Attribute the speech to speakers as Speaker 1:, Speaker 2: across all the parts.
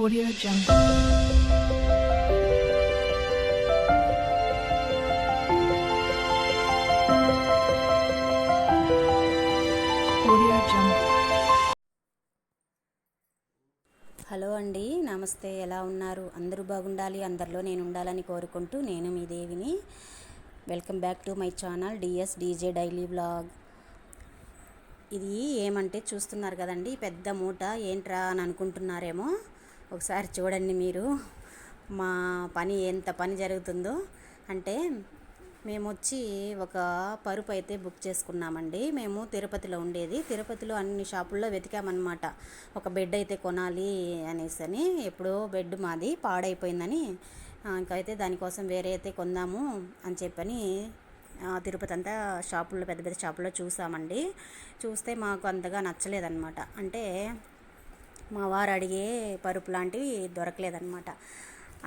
Speaker 1: Audio Jungle. Audio Jungle.
Speaker 2: Hello అండి నమస్తే. ఎలా ఉన్నారు? అందరూ బాగుండాలి అందరిలో నేను ఉండాలని కోరుకుంటూ నేను మీ దేవిని. Welcome back to my channel DS DJ daily blog ఇది ఏమంటే చూస్తున్నారు కదండి పెద్ద మూట ఏంట్రా అని అనుకుంటున్నారేమో. ఒకసారి చూడండి మీరు. మా పని ఎంత పని జరుగుతుందో. అంటే మేము వచ్చి ఒక పరుపు అయితే బుక్ చేసుకున్నామండి. మేము తిరుపతిలో ఉండేది. తిరుపతిలో అన్ని షాపుల్లో వెతికామన్నమాట. ఒక బెడ్ అయితే కొనాలి అనేసి అని. ఎప్పుడో బెడ్ మాది పాడైపోయిందని ఇంకైతే దానికోసం వేరే అయితే కొందాము అని చెప్పని తిరుపతి అంతా షాపుల్లో పెద్ద పెద్ద షాపుల్లో చూసామండి. చూస్తే మాకు అంతగా నచ్చలేదన్నమాట. అంటే మా వారు అడిగే పరుపు లాంటివి దొరకలేదనమాట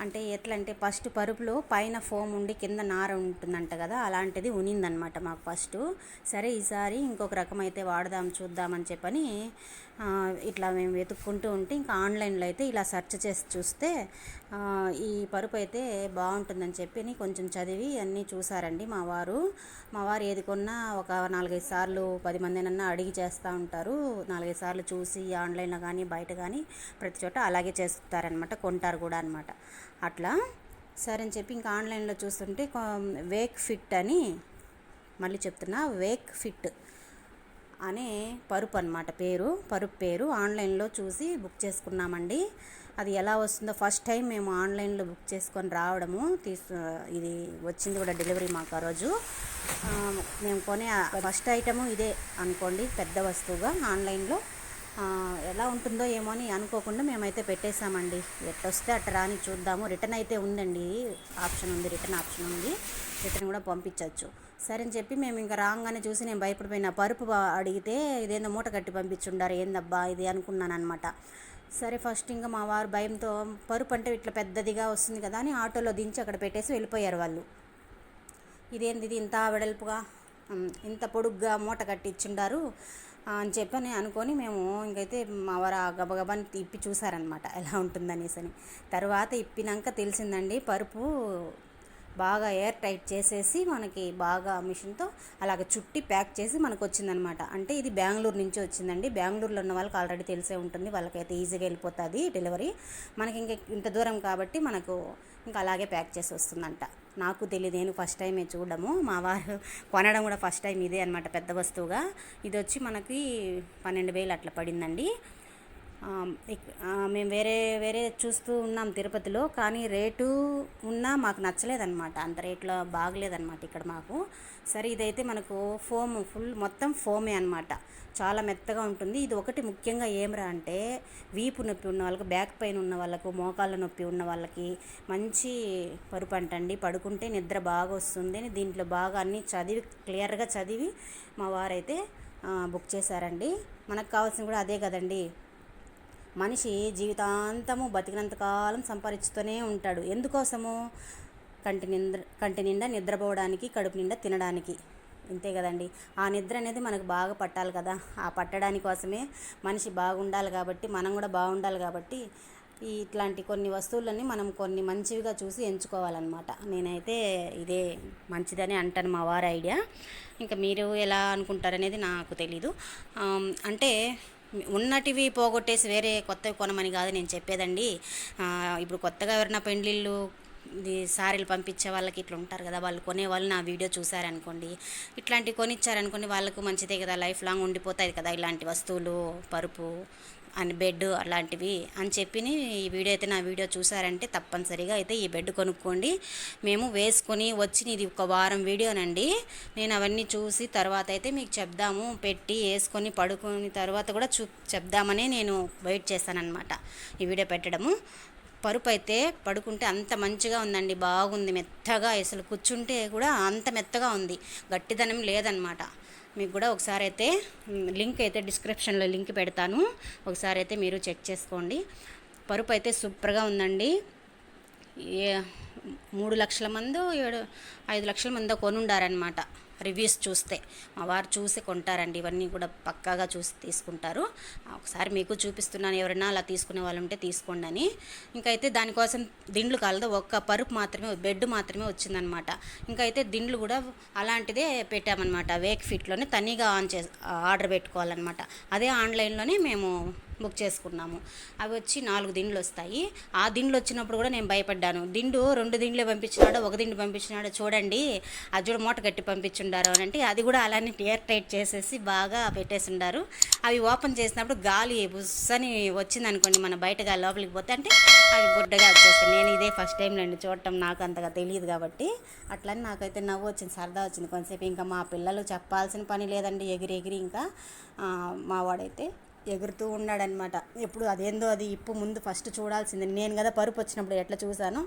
Speaker 2: అంటే ఎట్లా అంటే ఫస్ట్ పరుపులో పైన ఫోమ్ ఉండి కింద నార ఉంటుందంట కదా అలాంటిది ఉనిందనమాట మాకు ఫస్ట్. సరే ఈసారి ఇంకొక రకం అయితే వాడదాం చూద్దామని చెప్పని ఇట్లా మేము వెతుక్కుంటూ ఉంటే ఇంకా ఆన్లైన్లో అయితే ఇలా సెర్చ్ చేసి చూస్తే ఈ పరుపు అయితే బాగుంటుందని చెప్పి కొంచెం చదివి అన్నీ చూసారండి మా వారు. మా వారు ఏది కొన్నా ఒక నాలుగైదు సార్లు పది మందినన్నా అడిగి చేస్తూ ఉంటారు. నాలుగైదు సార్లు చూసి ఆన్లైన్లో కానీ బయట కానీ ప్రతి చోట అలాగే చేస్తారనమాట కొంటారు కూడా అనమాట అట్లా. సరే అని చెప్పి ఇంకా ఆన్లైన్లో చూస్తుంటే కొ- వేక్ ఫిట్ అని మళ్ళీ చెప్తున్నా వేక్ ఫిట్ అనే పరుపు అనమాట పేరు పరుపు పేరు. ఆన్లైన్లో చూసి బుక్ చేసుకున్నామండి. అది ఎలా వస్తుందో ఫస్ట్ టైం మేము ఆన్లైన్లో బుక్ చేసుకొని రావడము తీసు ఇది వచ్చింది కూడా డెలివరీ మాకు ఆ రోజు. మేము కొనే ఫస్ట్ ఐటము ఇదే అనుకోండి పెద్ద వస్తువుగా ఆన్లైన్లో. ఎలా ఉంటుందో ఏమో అని అనుకోకుండా మేమైతే పెట్టేశామండి. ఎట్టొస్తే అట్ట రాని చూద్దాము. రిటర్న్ అయితే ఉందండి. ఆప్షన్ ఉంది రిటర్న్ ఆప్షన్ ఉంది. రిటర్న్ కూడా పంపించవచ్చు సరే అని చెప్పి మేము ఇంకా రాగానే చూసి నేను భయపడిపోయిన పరుపు అడిగితే ఇదేందో మూట కట్టి పంపించుండారు. ఏందబ్బా ఇది అనుకున్నాను అనమాట సరే ఫస్ట్ ఇంకా మా వారు భయంతో పరుపు అంటే ఇట్లా పెద్దదిగా వస్తుంది కదా అని ఆటోలో దించి అక్కడ పెట్టేసి వెళ్ళిపోయారు వాళ్ళు. ఇదేంది ఇది ఇంత వెడల్పుగా? ఇంత పొడుగ్గా మూట కట్టించుండారు అని చెప్పని అనుకొని మేము ఇంకైతే మా వారు ఆ గబగబాని ఇప్పి చూసారనమాట ఎలా ఉంటుందనేసి అని తర్వాత ఇప్పినాక తెలిసిందండి పరుపు బాగా ఎయిర్ టైట్ చేసేసి మనకి బాగా మిషన్తో అలాగ చుట్టి ప్యాక్ చేసి మనకు వచ్చిందనమాట అంటే ఇది బెంగళూరు నుంచి వచ్చిందండి. బెంగళూరులో ఉన్న వాళ్ళకి ఆల్రెడీ తెలిసే ఉంటుంది. వాళ్ళకైతే ఈజీగా వెళ్ళిపోతుంది డెలివరీ. మనకి ఇంక ఇంత దూరం కాబట్టి మనకు ఇంకా అలాగే ప్యాక్ చేసి వస్తుందంట. నాకు తెలియదు నేను ఫస్ట్ టైమే చూడడము. మా వారు కొనడం కూడా ఫస్ట్ టైం ఇదే అనమాట పెద్ద వస్తువుగా. ఇది వచ్చి మనకి పన్నెండు వేలు అట్లా పడిందండి. మేము వేరే వేరే చూస్తూ ఉన్నాం తిరుపతిలో కానీ రేటు ఉన్నా మాకు నచ్చలేదన్నమాట. అంత రేట్లో బాగలేదన్నమాట ఇక్కడ మాకు. సరే ఇదైతే మనకు ఫోమ్ ఫుల్ మొత్తం ఫోమే అనమాట చాలా మెత్తగా ఉంటుంది. ఇది ఒకటి ముఖ్యంగా ఏమరా అంటే వీపు నొప్పి ఉన్న వాళ్ళకి బ్యాక్ పెయిన్ ఉన్న వాళ్ళకు మోకాళ్ళ నొప్పి ఉన్న వాళ్ళకి మంచి పరుపు అంటండి. పడుకుంటే నిద్ర బాగా వస్తుంది అని దీంట్లో బాగా అన్నీ చదివి క్లియర్గా చదివి మా వారైతే బుక్ చేశారండి. మనకు కావాల్సింది కూడా అదే కదండి. మనిషి జీవితాంతము బతికినంత కాలం సంపాదించుతూనే ఉంటాడు. ఎందుకోసము? కంటి నిద్ర కంటి నిండా నిద్రపోవడానికి కడుపు నిండా తినడానికి. ఇంతే కదండి. ఆ నిద్ర అనేది మనకు బాగా పట్టాలి కదా. ఆ పట్టడానికి కోసమే మనిషి బాగుండాలి కాబట్టి మనం కూడా బాగుండాలి కాబట్టి ఇట్లాంటి కొన్ని వస్తువులన్నీ మనం కొన్ని మంచివిగా చూసి ఎంచుకోవాలన్నమాట. నేనైతే ఇదే మంచిదని అంటాను మా వారి ఐడియా. ఇంకా మీరు ఎలా అనుకుంటారనేది నాకు తెలీదు. అంటే ఉన్నటివి పోగొట్టేసి వేరే కొత్తవి కొనమని కాదు నేను చెప్పేదండి. ఇప్పుడు కొత్తగా ఎవరైనా పెండ్లిళ్ళు ఇది సారీలు పంపించే వాళ్ళకి ఇట్లా ఉంటారు కదా వాళ్ళు కొనే వాళ్ళు నా వీడియో చూసారనుకోండి ఇట్లాంటివి కొనిచ్చారనుకోండి వాళ్ళకు మంచిదే కదా లైఫ్ లాంగ్ ఉండిపోతాయి కదా ఇలాంటి వస్తువులు పరుపు అని బెడ్ అలాంటివి అని చెప్పి ఈ వీడియో అయితే నా వీడియో చూసారంటే తప్పనిసరిగా అయితే ఈ బెడ్ కొనుక్కోండి. మేము వేసుకొని వచ్చిన ఇది ఒక వారం వీడియోనండి. నేను అవన్నీ చూసి తర్వాత అయితే మీకు చెప్దాము. పెట్టి వేసుకొని పడుకుని తర్వాత కూడా చూ చెప్దామని నేను వెయిట్ చేశానన్నమాట ఈ వీడియో పెట్టడము. పరుపు అయితే పడుకుంటే అంత మంచిగా ఉందండి. బాగుంది మెత్తగా. అసలు కూర్చుంటే కూడా అంత మెత్తగా ఉంది. గట్టిదనం లేదనమాట మీకు కూడా ఒకసారి అయితే లింక్ అయితే డిస్క్రిప్షన్లో లింక్ పెడతాను. ఒకసారి అయితే మీరు చెక్ చేసుకోండి. పరుపు అయితే సూపర్గా ఉందండి. ఏ మూడు లక్షల మందో ఏడు ఐదు లక్షల మందో కొనుండారనమాట రివ్యూస్ చూస్తే. మా వారు చూసి కొంటారండి. ఇవన్నీ కూడా పక్కాగా చూసి తీసుకుంటారు. ఒకసారి మీకు చూపిస్తున్నాను. ఎవరైనా అలా తీసుకునే వాళ్ళు ఉంటే తీసుకోండి అని. ఇంకైతే దానికోసం దిండ్లు కాలదు. ఒక్క పరుపు మాత్రమే బెడ్ మాత్రమే వచ్చిందనమాట ఇంకైతే దిండ్లు కూడా అలాంటిదే పెట్టామన్నమాట. వేక్ ఫిట్లోనే తనీగా ఆన్ చే ఆర్డర్ పెట్టుకోవాలన్నమాట. అదే ఆన్లైన్లోనే మేము బుక్ చేసుకున్నాము. అవి వచ్చి నాలుగు దిండ్లు వస్తాయి. ఆ దిండ్లు వచ్చినప్పుడు కూడా నేను భయపడ్డాను. దిండు రెండు దిండ్లే పంపించినాడో ఒక దిండు పంపించినాడో. చూడండి అది చూడ మూట కట్టి పంపించుండారు అని అంటే అది కూడా అలానే ఎయిర్ టైట్ చేసేసి బాగా పెట్టేసిండారు. అవి ఓపెన్ చేసినప్పుడు గాలి బుస్సని వచ్చింది అనుకోండి మన బయట గాలి లోపలికి పోతే అంటే అవి బుడ్డగా వచ్చేస్తాయి. నేను ఇదే ఫస్ట్ టైం అండి చూడటం నాకు అంతగా తెలియదు కాబట్టి అట్లని నాకైతే నవ్వు వచ్చింది సరదా వచ్చింది కొంతసేపు. ఇంకా మా పిల్లలు చెప్పాల్సిన పని లేదండి ఎగిరి ఎగిరి ఇంకా మా వాడైతే ఎగురుతూ ఉన్నాడనమాట. ఎప్పుడు అదేందో అది ఇప్పు ముందు ఫస్ట్ చూడాల్సింది. నేను కదా పరుపు వచ్చినప్పుడు ఎట్లా చూశానో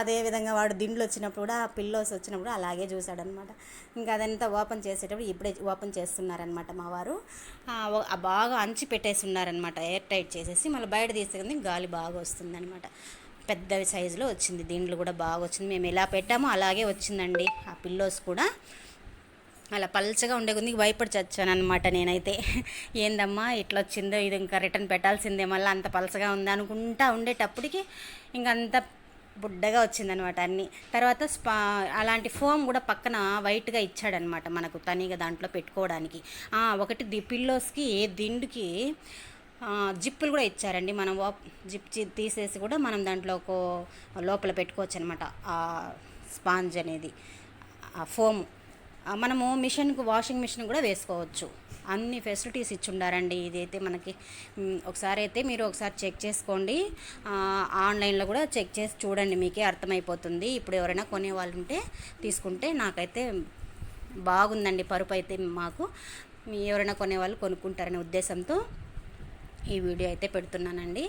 Speaker 2: అదే విధంగా వాడు దిండ్లు వచ్చినప్పుడు కూడా ఆ పిల్లోస్ వచ్చినప్పుడు అలాగే చూశాడనమాట. ఇంకా అదంతా ఓపెన్ చేసేటప్పుడు ఇప్పుడే ఓపెన్ చేస్తున్నారనమాట మా వారు. బాగా అంచి పెట్టేసి ఉన్నారనమాట ఎయిర్ టైట్ చేసేసి మళ్ళీ బయట తీసుకుంది గాలి బాగా వస్తుందన్నమాట పెద్ద సైజులో వచ్చింది. దీంట్లో కూడా బాగా వచ్చింది. మేము ఎలా పెట్టామో అలాగే వచ్చిందండి. ఆ పిల్లోస్ కూడా అలా పల్చగా ఉండే కొద్ది భయపడి చచ్చాను అనమాట నేనైతే. ఏందమ్మా ఇట్లా వచ్చిందో ఇది ఇంకా రిటర్న్ పెట్టాల్సిందే మళ్ళీ అంత పలసగా ఉంది అనుకుంటా ఉండేటప్పటికి ఇంకంత బుడ్డగా వచ్చిందనమాట అన్నీ. తర్వాత స్పా అలాంటి ఫోమ్ కూడా పక్కన వైట్గా ఇచ్చాడనమాట మనకు తనీగా దాంట్లో పెట్టుకోవడానికి. ఒకటి ది పిల్లోస్కి దిండుకి జిప్పులు కూడా ఇచ్చారండి. మనం జిప్ తీసేసి కూడా మనం దాంట్లో ఒక లోపల పెట్టుకోవచ్చు అనమాట ఆ స్పాంజ్ అనేది ఆ ఫోమ్. మనము మిషన్కు వాషింగ్ మిషన్ కూడా వేసుకోవచ్చు. అన్ని ఫెసిలిటీస్ ఇచ్చుండారండి. ఇదైతే మనకి ఒకసారి అయితే మీరు ఒకసారి చెక్ చేసుకోండి. ఆన్లైన్లో కూడా చెక్ చేసి చూడండి. మీకే అర్థమైపోతుంది. ఇప్పుడు ఎవరైనా కొనే వాళ్ళు ఉంటే తీసుకుంటే నాకైతే బాగుందండి. పరుపు అయితే మాకు. మీ ఎవరైనా కొనే వాళ్ళు కొనుక్కుంటారనే ఉద్దేశంతో ఈ వీడియో అయితే పెడుతున్నానండి.